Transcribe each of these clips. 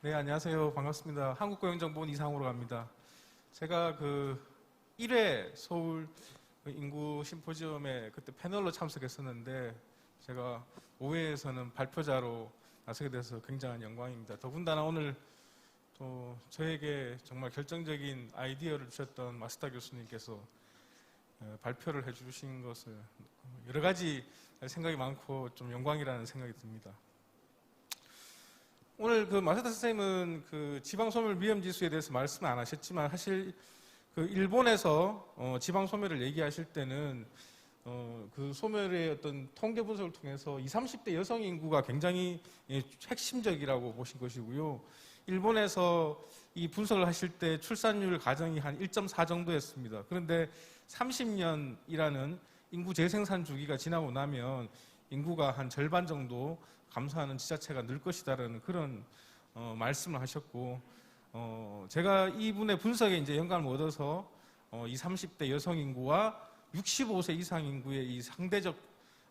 네, 안녕하세요. 반갑습니다. 한국고용정보원 이상으로 갑니다. 제가 그 1회 서울 그 인구 심포지엄에 그때 패널로 참석했었는데 제가 5회에서는 발표자로 나서게 돼서 굉장한 영광입니다. 더군다나 오늘 또 저에게 정말 결정적인 아이디어를 주셨던 마스터 교수님께서 어, 발표를 해주신 것을 여러 가지 생각이 많고 좀 영광이라는 생각이 듭니다. 오늘 그 마세다 선생님은 그 지방 소멸 위험 지수에 대해서 말씀은 안 하셨지만 사실 그 일본에서 어 지방 소멸을 얘기하실 때는 어 그 소멸의 어떤 통계 분석을 통해서 20, 30대 여성 인구가 굉장히 예, 핵심적이라고 보신 것이고요. 일본에서 이 분석을 하실 때 출산율 가정이 한 1.4 정도였습니다. 그런데 30년이라는 인구 재생산 주기가 지나고 나면 인구가 한 절반 정도 감소하는 지자체가 늘 것이다라는 그런 어, 말씀을 하셨고 어, 제가 이분의 분석에 이제 영감을 얻어서 어, 이 30대 여성 인구와 65세 이상 인구의 이 상대적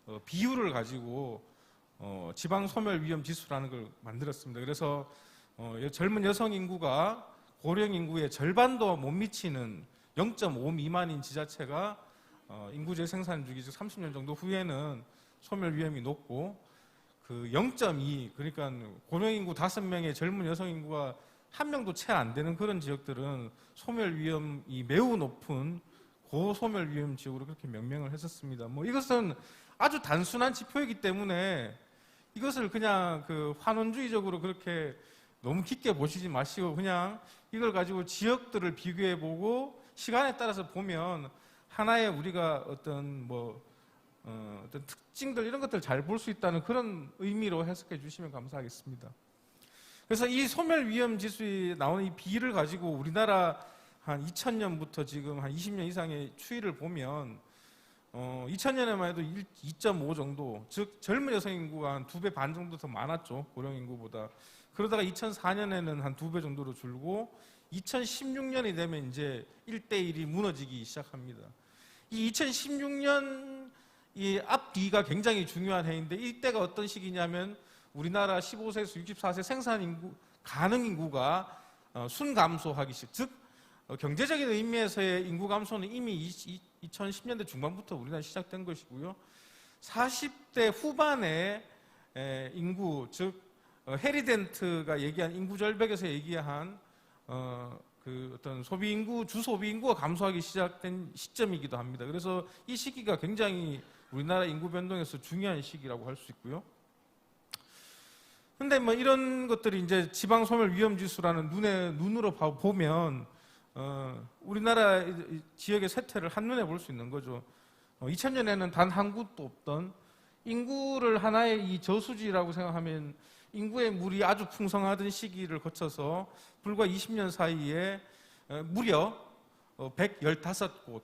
어, 비율을 가지고 어, 지방 소멸 위험 지수라는 걸 만들었습니다. 그래서 어, 여- 젊은 여성 인구가 고령 인구의 절반도 못 미치는 0.5 미만인 지자체가 어, 인구 재 생산 주기 즉 30년 정도 후에는 소멸 위험이 높고 그 0.2 그러니까 고령 인구 5명의 젊은 여성 인구가 한 명도 채 안 되는 그런 지역들은 소멸 위험이 매우 높은 고소멸 위험 지역으로 그렇게 명명을 했었습니다. 뭐 이것은 아주 단순한 지표이기 때문에 이것을 그냥 그 환원주의적으로 그렇게 너무 깊게 보시지 마시고 그냥 이걸 가지고 지역들을 비교해 보고 시간에 따라서 보면 하나의 우리가 어떤 뭐 어, 어떤 특징들 이런 것들 잘볼 수 있다는 그런 의미로 해석해 주시면 감사하겠습니다. 그래서 이 소멸 위험 지수에 나오는 이 비를 가지고 우리나라 한 2000년부터 지금 한 20년 이상의 추이를 보면 어, 2000년에만 해도 2.5 정도, 즉 젊은 여성 인구가 한 두 배 반 정도 더 많았죠 고령 인구보다. 그러다가 2004년에는 한 두 배 정도로 줄고 2016년이 되면 이제 1대 1이 무너지기 시작합니다. 이 2016년 이 앞뒤가 굉장히 중요한 해인데 이때가 어떤 시기냐면 우리나라 15세에서 64세 생산 인구 가능 인구가 어, 순감소하기 시작. 즉 어, 경제적인 의미에서의 인구 감소는 이미 이, 2010년대 중반부터 우리나라 시작된 것이고요. 40대 후반에 에, 인구 즉 어, 해리덴트가 얘기한 인구 절벽에서 얘기한 어, 그 어떤 소비 인구 주 소비 인구가 감소하기 시작된 시점이기도 합니다. 그래서 이 시기가 굉장히 우리나라 인구 변동에서 중요한 시기라고 할 수 있고요. 근데 뭐 이런 것들이 이제 지방 소멸 위험 지수라는 눈에 눈으로 봐- 보면 어, 우리나라 지역의 쇠퇴를 한눈에 볼 수 있는 거죠. 어, 2000년에는 단 한 곳도 없던 인구를 하나의 이 저수지라고 생각하면 인구의 물이 아주 풍성하던 시기를 거쳐서 불과 20년 사이에 어, 무려 115곳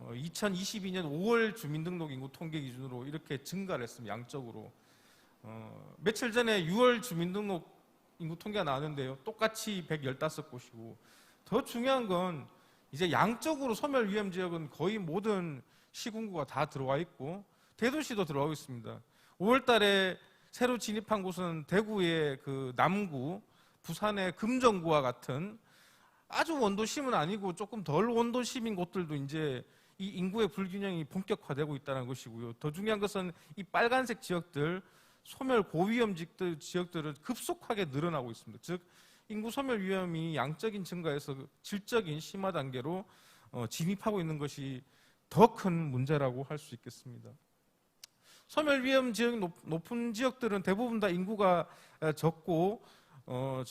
2022년 5월 주민등록인구 통계 기준으로 이렇게 증가를 했습니다. 양적으로. 어, 며칠 전에 6월 주민등록 인구 통계가 나왔는데요. 똑같이 115곳이고 더 중요한 건 이제 양적으로 소멸 위험 지역은 거의 모든 시군구가 다 들어와 있고 대도시도 들어가고 있습니다. 5월 달에 새로 진입한 곳은 대구의 그 남구, 부산의 금정구와 같은 아주 원도심은 아니고 조금 덜 원도심인 곳들도 이제 이 인구의 불균형이 본격화되고 있다는 것이고요. 더 중요한 것은 이 빨간색 지역들, 소멸 고위험 지역들, 지역들은 급속하게 늘어나고 있습니다. 즉 인구 소멸 위험이 양적인 증가에서 질적인 심화 단계로 어, 진입하고 있는 것이 더 큰 문제라고 할 수 있겠습니다. 소멸 위험 지역 높, 은 지역들은 대부분 다 인구가 에, 적고 어,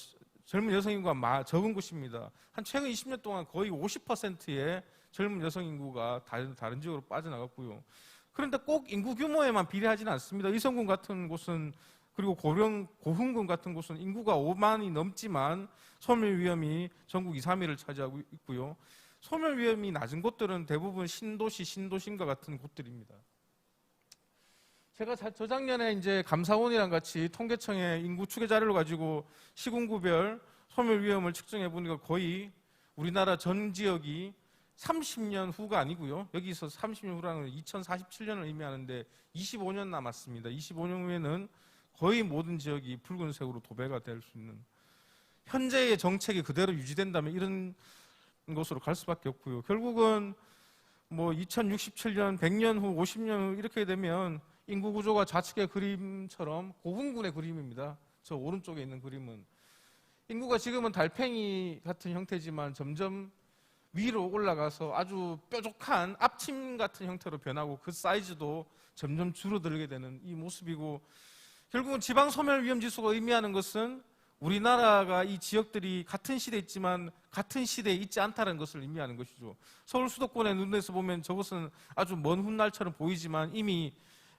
젊은 여성 인구가 마- 적은 곳입니다. 한 최근 20년 동안 거의 50%의 젊은 여성 인구가 다른, 다른 지역으로 빠져나갔고요. 그런데 꼭 인구 규모에만 비례하지는 않습니다. 의성군 같은 곳은 그리고 고령 고흥군 같은 곳은 인구가 5만이 넘지만 소멸 위험이 전국 2, 3위를 차지하고 있고요. 소멸 위험이 낮은 곳들은 대부분 신도시, 신도심과 같은 곳들입니다. 제가 자- 저작년에 이제 감사원이랑 같이 통계청의 인구 추계 자료를 가지고 시군구별 소멸 위험을 측정해 보니까 거의 우리나라 전 지역이 30년 후가 아니고요. 여기서 30년 후라는 2047년을 의미하는데 25년 남았습니다. 25년 후에는 거의 모든 지역이 붉은색으로 도배가 될 수 있는 현재의 정책이 그대로 유지된다면 이런 곳으로 갈 수밖에 없고요. 결국은 뭐 2067년, 100년 후, 50년 후 이렇게 되면 인구 구조가 좌측의 그림처럼 고분군의 그림입니다. 저 오른쪽에 있는 그림은 인구가 지금은 달팽이 같은 형태지만 점점 위로 올라가서 아주 뾰족한 앞침 같은 형태로 변하고 그 사이즈도 점점 줄어들게 되는 이 모습이고 결국은 지방 소멸 위험 지수가 의미하는 것은 우리나라가 이 지역들이 같은 시대에 있지만 같은 시대에 있지 않다는 것을 의미하는 것이죠. 서울 수도권의 눈에서 보면 저것은 아주 먼 훗날처럼 보이지만 이미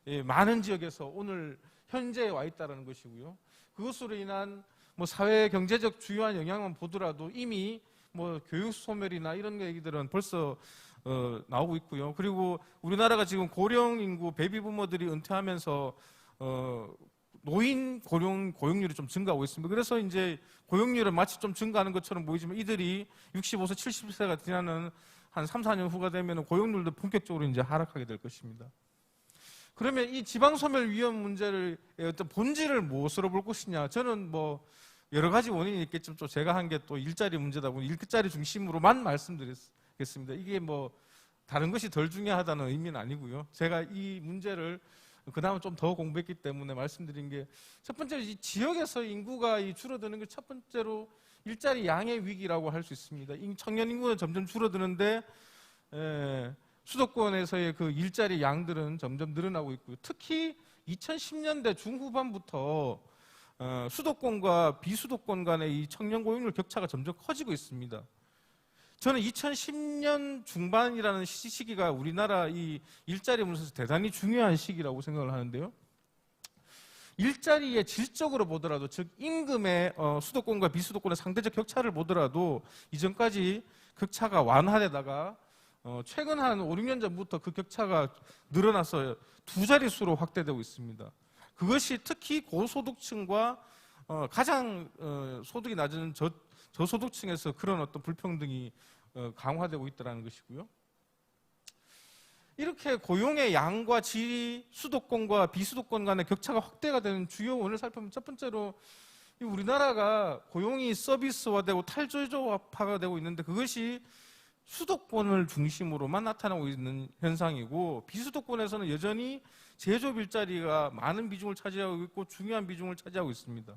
예, 많은 지역에서 오늘 현재에 와 있다는 것이고요. 그것으로 인한 뭐 사회 경제적 주요한 영향만 보더라도 이미 뭐 교육 소멸이나 이런 얘기들은 벌써 어, 나오고 있고요. 그리고 우리나라가 지금 고령 인구 베이비 부모들이 은퇴하면서 어, 노인 고령 고용률이 좀 증가하고 있습니다. 그래서 이제 고용률은 마치 좀 증가하는 것처럼 보이지만 이들이 65세, 70세가 지나는 한 3, 4년 후가 되면 고용률도 본격적으로 이제 하락하게 될 것입니다. 그러면 이 지방 소멸 위험 문제를 어떤 본질을 무엇으로 볼 것이냐? 저는 뭐 여러 가지 원인이 있겠지만 또 제가 한 게 또 일자리 문제다 보니 일자리 중심으로만 말씀드리겠습니다. 이게 뭐 다른 것이 덜 중요하다는 의미는 아니고요. 제가 이 문제를 그나마 좀더 공부했기 때문에 말씀드린 게 첫 번째로 이 지역에서 인구가 이 줄어드는 게 첫 번째로 일자리 양의 위기라고 할 수 있습니다. 이 청년 인구는 점점 줄어드는데 에, 수도권에서의 그 일자리 양들은 점점 늘어나고 있고요. 특히 2010년대 중후반부터 어, 수도권과 비수도권 간의 이 청년 고용률 격차가 점점 커지고 있습니다. 저는 2010년 중반이라는 시- 시기가 우리나라 이 일자리 문서에서 대단히 중요한 시기라고 생각을 하는데요. 일자리의 질적으로 보더라도 즉 임금의 어, 수도권과 비수도권의 상대적 격차를 보더라도 이전까지 격차가 완화되다가 어, 최근 한 5, 6년 전부터 그 격차가 늘어나서 두 자릿수로 확대되고 있습니다. 그것이 특히 고소득층과 어, 가장 어, 소득이 낮은 저, 저소득층에서 그런 어떤 불평등이 어, 강화되고 있다는 것이고요. 이렇게 고용의 양과 질이 수도권과 비수도권 간의 격차가 확대가 되는 주요 원을 살펴보면 첫 번째로 이 우리나라가 고용이 서비스화되고 탈조조화가 되고 있는데 그것이 수도권을 중심으로만 나타나고 있는 현상이고 비수도권에서는 여전히 제조업 일자리가 많은 비중을 차지하고 있고 중요한 비중을 차지하고 있습니다.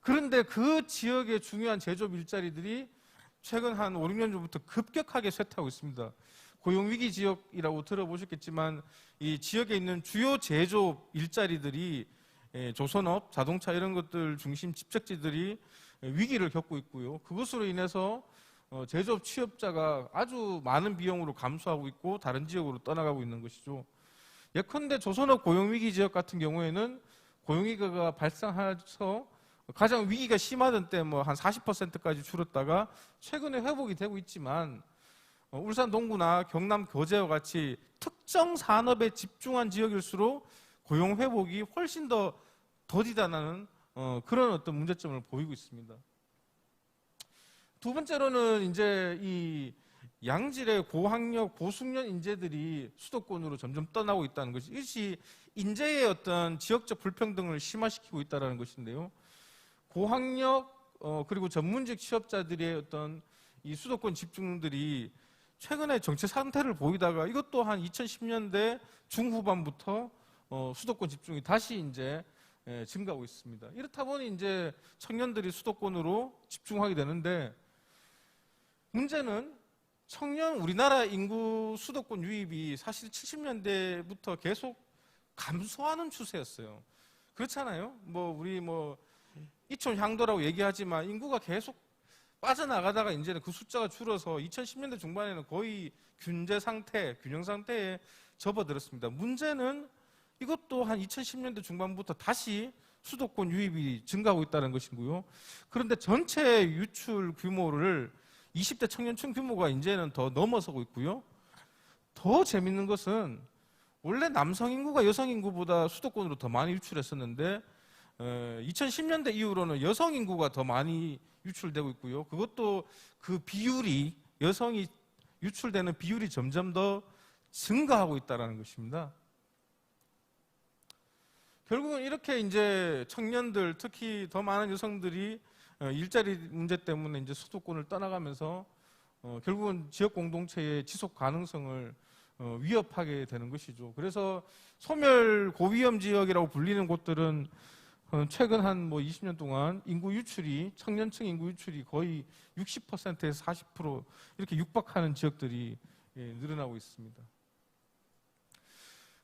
그런데 그 지역의 중요한 제조업 일자리들이 최근 한 5, 6년 전부터 급격하게 쇠퇴하고 있습니다. 고용위기 지역이라고 들어보셨겠지만 이 지역에 있는 주요 제조업 일자리들이 예, 조선업, 자동차 이런 것들 중심 집적지들이 위기를 겪고 있고요. 그것으로 인해서 어, 제조업 취업자가 아주 많은 비용으로 감소하고 있고 다른 지역으로 떠나가고 있는 것이죠. 예컨대 조선업 고용위기 지역 같은 경우에는 고용위기가 발생해서 가장 위기가 심하던 때 뭐 한 40%까지 줄었다가 최근에 회복이 되고 있지만 어, 울산 동구나 경남 교제와 같이 특정 산업에 집중한 지역일수록 고용 회복이 훨씬 더 더디다는 어, 그런 어떤 문제점을 보이고 있습니다. 두 번째로는 이제 이 양질의 고학력, 고숙련 인재들이 수도권으로 점점 떠나고 있다는 것이 이것이 인재의 어떤 지역적 불평등을 심화시키고 있다는 것인데요. 고학력 어, 그리고 전문직 취업자들의 어떤 이 수도권 집중들이 최근에 정체 상태를 보이다가 이것도 한 2010년대 중후반부터 어, 수도권 집중이 다시 이제 예, 증가하고 있습니다. 이렇다 보니 이제 청년들이 수도권으로 집중하게 되는데 문제는 청년 우리나라 인구 수도권 유입이 사실 70년대부터 계속 감소하는 추세였어요. 그렇잖아요. 뭐 우리 뭐 이촌 향도라고 얘기하지만 인구가 계속 빠져나가다가 이제는 그 숫자가 줄어서 2010년대 중반에는 거의 균제 상태, 균형 상태에 접어들었습니다. 문제는 이것도 한 2010년대 중반부터 다시 수도권 유입이 증가하고 있다는 것이고요. 그런데 전체 유출 규모를 20대 청년층 규모가 이제는 더 넘어서고 있고요. 더 재밌는 것은 원래 남성 인구가 여성 인구보다 수도권으로 더 많이 유출했었는데 2010년대 이후로는 여성 인구가 더 많이 유출되고 있고요. 그것도 그 비율이 여성이 유출되는 비율이 점점 더 증가하고 있다는 것입니다. 결국은 이렇게 이제 청년들 특히 더 많은 여성들이 어, 일자리 문제 때문에 이제 수도권을 떠나가면서 어, 결국은 지역 공동체의 지속 가능성을 어, 위협하게 되는 것이죠. 그래서 소멸 고위험 지역이라고 불리는 곳들은 어, 최근 한 뭐 20년 동안 인구 유출이 청년층 인구 유출이 거의 60%에서 40% 이렇게 육박하는 지역들이 예, 늘어나고 있습니다.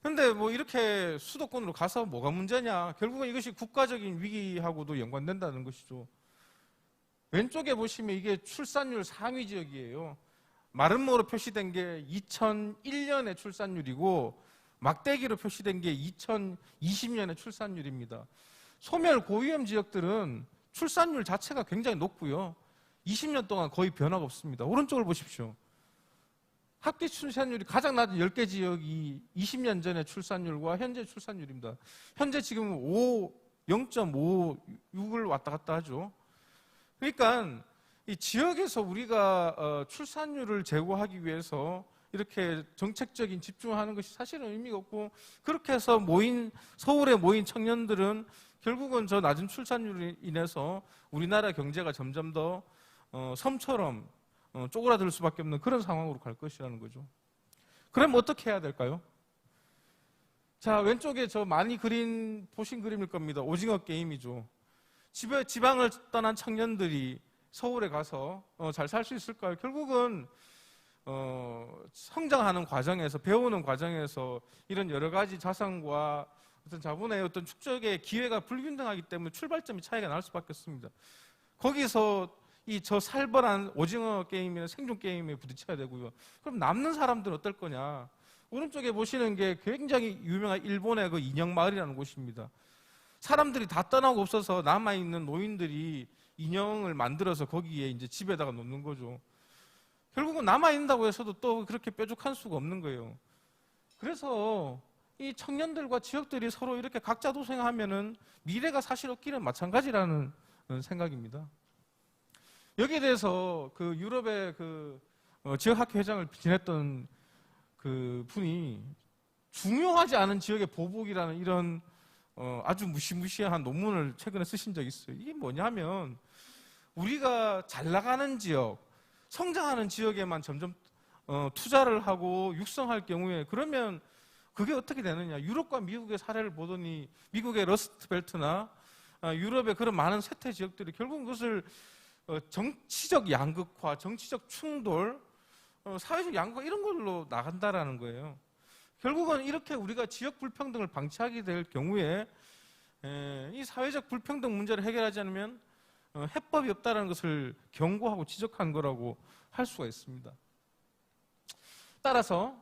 근데 뭐 이렇게 수도권으로 가서 뭐가 문제냐? 결국은 이것이 국가적인 위기하고도 연관된다는 것이죠. 왼쪽에 보시면 이게 출산율 상위 지역이에요. 마름모로 표시된 게 2001년의 출산율이고 막대기로 표시된 게 2020년의 출산율입니다. 소멸 고위험 지역들은 출산율 자체가 굉장히 높고요. 20년 동안 거의 변화가 없습니다. 오른쪽을 보십시오. 학기 출산율이 가장 낮은 10개 지역이 20년 전의 출산율과 현재 출산율입니다. 현재 지금 5, 0.56을 왔다 갔다 하죠. 그러니까 이 지역에서 우리가 어, 출산율을 제고하기 위해서 이렇게 정책적인 집중하는 것이 사실은 의미가 없고 그렇게 해서 모인 서울에 모인 청년들은 결국은 저 낮은 출산율로 인해서 우리나라 경제가 점점 더 어, 섬처럼 어, 쪼그라들 수밖에 없는 그런 상황으로 갈 것이라는 거죠. 그럼 어떻게 해야 될까요? 자 왼쪽에 저 많이 그린 보신 그림일 겁니다. 오징어 게임이죠. 집에 지방을 떠난 청년들이 서울에 가서 어, 잘살 수 있을까요? 결국은 어, 성장하는 과정에서 배우는 과정에서 이런 여러 가지 자산과 어떤 자본의 어떤 축적의 기회가 불균등하기 때문에 출발점이 차이가 날 수밖에 없습니다. 거기서 이 저 살벌한 오징어 게임이나 생존 게임에 부딪혀야 되고요. 그럼 남는 사람들은 어떨 거냐? 오른쪽에 보시는 게 굉장히 유명한 일본의 그 인형 마을이라는 곳입니다. 사람들이 다 떠나고 없어서 남아 있는 노인들이 인형을 만들어서 거기에 이제 집에다가 놓는 거죠. 결국은 남아 있다고 해서도 또 그렇게 뾰족한 수가 없는 거예요. 그래서 이 청년들과 지역들이 서로 이렇게 각자 도생하면은 미래가 사실 없기는 마찬가지라는 생각입니다. 여기에 대해서 그 유럽의 그 어, 지역학회 회장을 지냈던 그 분이 중요하지 않은 지역의 보복이라는 이런 어, 아주 무시무시한 논문을 최근에 쓰신 적이 있어요. 이게 뭐냐면 우리가 잘 나가는 지역, 성장하는 지역에만 점점 어, 투자를 하고 육성할 경우에 그러면 그게 어떻게 되느냐? 유럽과 미국의 사례를 보더니 미국의 러스트 벨트나 아, 유럽의 그런 많은 쇠퇴 지역들이 결국 그것을 어, 정치적 양극화, 정치적 충돌, 어, 사회적 양극화 이런 걸로 나간다라는 거예요. 결국은 이렇게 우리가 지역 불평등을 방치하게 될 경우에 에, 이 사회적 불평등 문제를 해결하지 않으면 어, 해법이 없다는 것을 경고하고 지적한 거라고 할 수가 있습니다. 따라서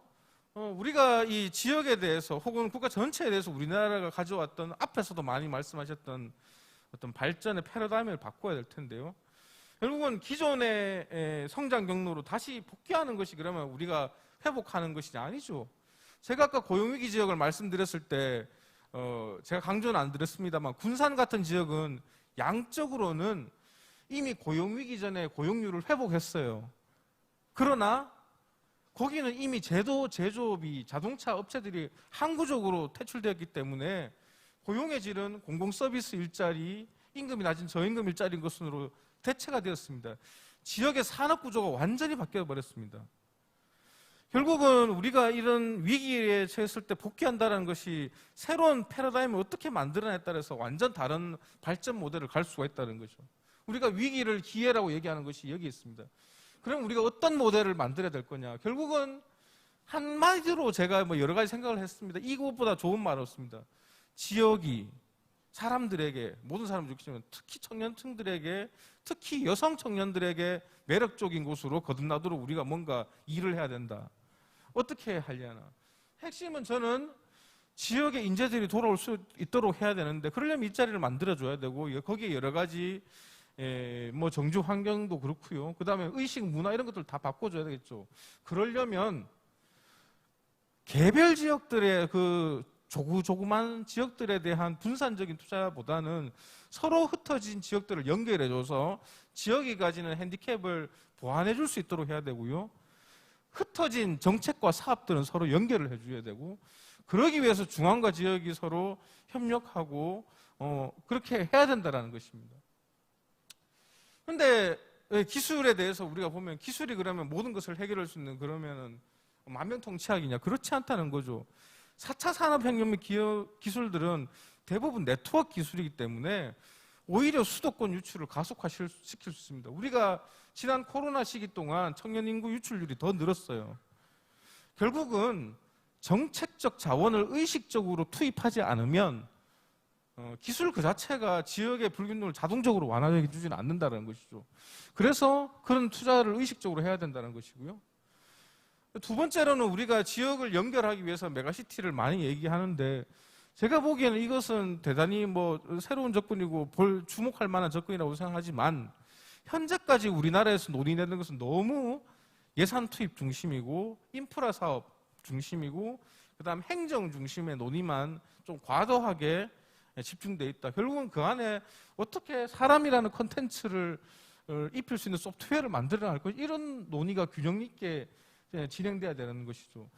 어, 우리가 이 지역에 대해서 혹은 국가 전체에 대해서 우리나라가 가져왔던 앞에서도 많이 말씀하셨던 어떤 발전의 패러다임을 바꿔야 될 텐데요. 결국은 기존의 에, 성장 경로로 다시 복귀하는 것이 그러면 우리가 회복하는 것이 아니죠. 제가 아까 고용위기 지역을 말씀드렸을 때 어, 제가 강조는 안 드렸습니다만 군산 같은 지역은 양적으로는 이미 고용위기 전에 고용률을 회복했어요. 그러나 거기는 이미 제도 제조업이 자동차 업체들이 항구적으로 퇴출되었기 때문에 고용의 질은 공공 서비스 일자리, 임금이 낮은 저임금 일자리인 것으로 대체가 되었습니다. 지역의 산업 구조가 완전히 바뀌어 버렸습니다. 결국은 우리가 이런 위기에 처했을 때 복귀한다는 것이 새로운 패러다임을 어떻게 만들어내에 따라서 완전 다른 발전 모델을 갈 수가 있다는 거죠. 우리가 위기를 기회라고 얘기하는 것이 여기 있습니다. 그럼 우리가 어떤 모델을 만들어야 될 거냐? 결국은 한마디로 제가 뭐 여러 가지 생각을 했습니다. 이것보다 좋은 말 없습니다. 지역이 사람들에게 모든 사람 중시면 특히 청년층들에게 특히 여성 청년들에게 매력적인 곳으로 거듭나도록 우리가 뭔가 일을 해야 된다. 어떻게 하려나? 핵심은 저는 지역에 인재들이 돌아올 수 있도록 해야 되는데 그러려면 일자리를 만들어줘야 되고 거기에 여러 가지 에, 뭐 정주 환경도 그렇고요. 그 다음에 의식 문화 이런 것들 다 바꿔줘야 되겠죠. 그러려면 개별 지역들의 그 조구 조그만 지역들에 대한 분산적인 투자보다는 서로 흩어진 지역들을 연결해줘서 지역이 가지는 핸디캡을 보완해줄 수 있도록 해야 되고요. 흩어진 정책과 사업들은 서로 연결을 해줘야 되고 그러기 위해서 중앙과 지역이 서로 협력하고 어, 그렇게 해야 된다라는 것입니다. 근데 기술에 대해서 우리가 보면 기술이 그러면 모든 것을 해결할 수 있는 그러면은 만병통치약이냐 그렇지 않다는 거죠. 4차 산업혁명 기업 기술들은 대부분 네트워크 기술이기 때문에 오히려 수도권 유출을 가속화시킬 수 있습니다. 우리가 지난 코로나 시기 동안 청년 인구 유출률이 더 늘었어요. 결국은 정책적 자원을 의식적으로 투입하지 않으면 어, 기술 그 자체가 지역의 불균형을 자동적으로 완화해 주지는 않는다는 것이죠. 그래서 그런 투자를 의식적으로 해야 된다는 것이고요. 두 번째로는 우리가 지역을 연결하기 위해서 메가시티를 많이 얘기하는데 제가 보기에는 이것은 대단히 뭐 새로운 접근이고 볼 주목할 만한 접근이라고 생각하지만 현재까지 우리나라에서 논의되는 것은 너무 예산 투입 중심이고 인프라 사업 중심이고 그다음 행정 중심의 논의만 좀 과도하게 집중돼 있다. 결국은 그 안에 어떻게 사람이라는 컨텐츠를 어, 입힐 수 있는 소프트웨어를 만들어 나갈 것 이런 논의가 균형 있게 진행돼야 되는 것이죠.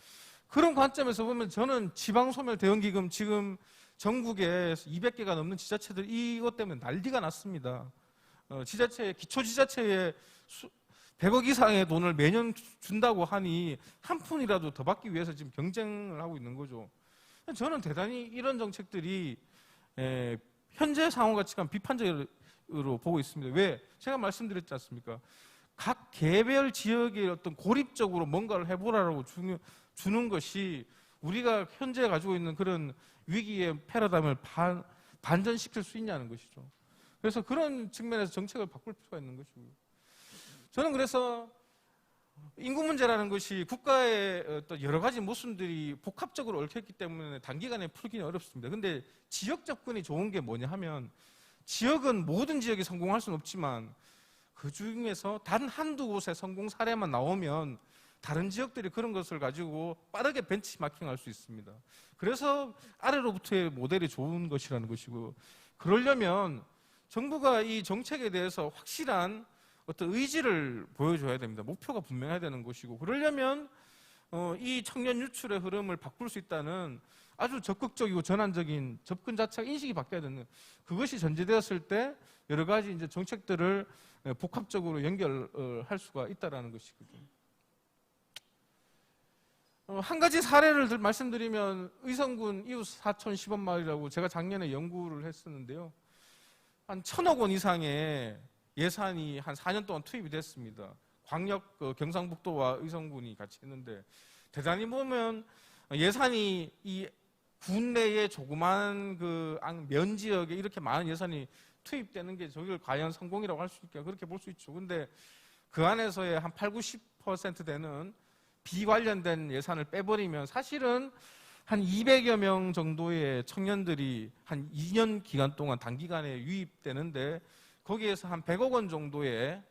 그런 관점에서 보면 저는 지방소멸 대응기금 지금 전국에 200개가 넘는 지자체들 이것 때문에 난리가 났습니다. 어, 지자체 기초 지자체에 100억 이상의 돈을 매년 준다고 하니 한 푼이라도 더 받기 위해서 지금 경쟁을 하고 있는 거죠. 저는 대단히 이런 정책들이 에, 현재 상황 가치관 비판적으로 보고 있습니다. 왜? 제가 말씀드렸지 않습니까? 각 개별 지역의 어떤 고립적으로 뭔가를 해보라고 주, 주는 것이 우리가 현재 가지고 있는 그런 위기의 패러다임을 반, 반전시킬 수 있냐는 것이죠. 그래서 그런 측면에서 정책을 바꿀 필요가 있는 것이고요. 저는 그래서 인구 문제라는 것이 국가의 어떤 여러 가지 모순들이 복합적으로 얽혔기 때문에 단기간에 풀기는 어렵습니다. 근데 지역 접근이 좋은 게 뭐냐 하면 지역은 모든 지역이 성공할 수는 없지만 그 중에서 단 한두 곳의 성공 사례만 나오면 다른 지역들이 그런 것을 가지고 빠르게 벤치마킹 할 수 있습니다. 그래서 아래로부터의 모델이 좋은 것이라는 것이고 그러려면 정부가 이 정책에 대해서 확실한 어떤 의지를 보여줘야 됩니다. 목표가 분명해야 되는 것이고 그러려면 어, 이 청년 유출의 흐름을 바꿀 수 있다는 아주 적극적이고 전환적인 접근 자체가 인식이 바뀌어야 되는 그것이 전제되었을 때 여러 가지 이제 정책들을 예, 복합적으로 연결할 수가 있다라는 것이거든요. 어, 한 가지 사례를 말씀드리면 의성군 이웃 사촌 10원 마을이라고 제가 작년에 연구를 했었는데요. 한 천억 원 이상의 예산이 한 4년 동안 투입이 됐습니다. 광역 그 경상북도와 의성군이 같이 했는데 대단히 보면 예산이 이 군내의 조그만 그면 지역에 이렇게 많은 예산이 투입되는 게 저걸 과연 성공이라고 할 수 있을까 그렇게 볼 수 있죠. 근데 그 안에서의 한 8, 90% 되는 비관련된 예산을 빼버리면 사실은 한 200여 명 정도의 청년들이 한 2년 기간 동안 단기간에 유입되는데 거기에서 한 100억 원 정도의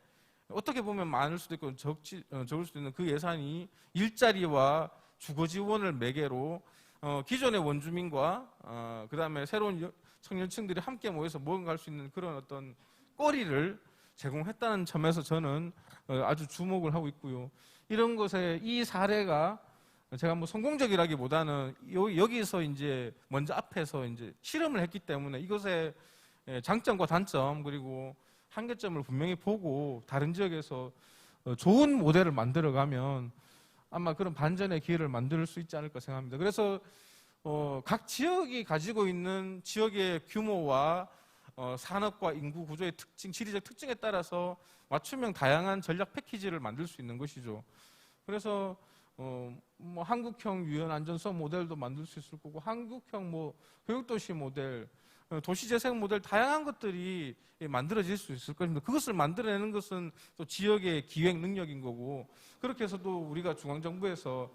어떻게 보면 많을 수도 있고 적지, 어, 적을 수도 있는 그 예산이 일자리와 주거 지원을 매개로 어, 기존의 원주민과 어, 그 다음에 새로운 청년층들이 함께 모여서 뭔가 할 수 있는 그런 어떤 거리를 제공했다는 점에서 저는 어, 아주 주목을 하고 있고요. 이런 것에 이 사례가 제가 뭐 성공적이라기보다는 여기서 이제 먼저 앞에서 이제 실험을 했기 때문에 이것의 예, 장점과 단점 그리고 한계점을 분명히 보고 다른 지역에서 어, 좋은 모델을 만들어가면 아마 그런 반전의 기회를 만들 수 있지 않을까 생각합니다. 그래서 어, 각 지역이 가지고 있는 지역의 규모와 어, 산업과 인구 구조의 특징, 지리적 특징에 따라서 맞춤형 다양한 전략 패키지를 만들 수 있는 것이죠. 그래서 어, 뭐 한국형 유연 안전성 모델도 만들 수 있을 거고 한국형 뭐 교육도시 모델, 어, 도시재생 모델 다양한 것들이 만들어질 수 있을 것입니다. 그것을 만들어내는 것은 또 지역의 기획 능력인 거고 그렇게 해서 또 우리가 중앙정부에서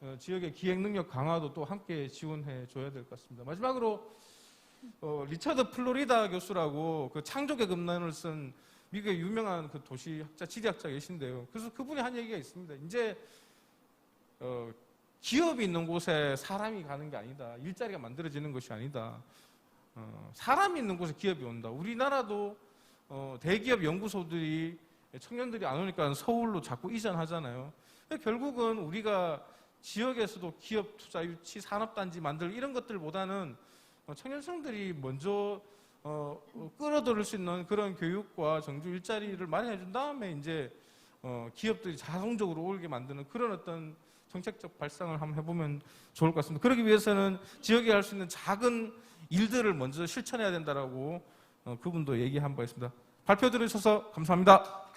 어, 지역의 기획 능력 강화도 또 함께 지원해 줘야 될 것 같습니다. 마지막으로 어, 리처드 플로리다 교수라고 그 창조의 금난을 쓴 미국의 유명한 그 도시학자, 지리학자 계신데요. 그래서 그분이 한 얘기가 있습니다. 이제 어, 기업이 있는 곳에 사람이 가는 게 아니다. 일자리가 만들어지는 것이 아니다. 어, 사람이 있는 곳에 기업이 온다. 우리나라도 어, 대기업 연구소들이 청년들이 안 오니까 서울로 자꾸 이전하잖아요. 결국은 우리가 지역에서도 기업 투자 유치, 산업단지 만들 이런 것들보다는 어, 청년층들이 먼저 어, 어, 끌어들일 수 있는 그런 교육과 정규 일자리를 마련해 준 다음에 이제 어, 기업들이 자동적으로 오게 만드는 그런 어떤 정책적 발상을 한번 해보면 좋을 것 같습니다. 그러기 위해서는 지역에 할수 있는 작은 일들을 먼저 실천해야 된다라고 어, 그분도 얘기한 바 있습니다. 발표 들으셔서 감사합니다.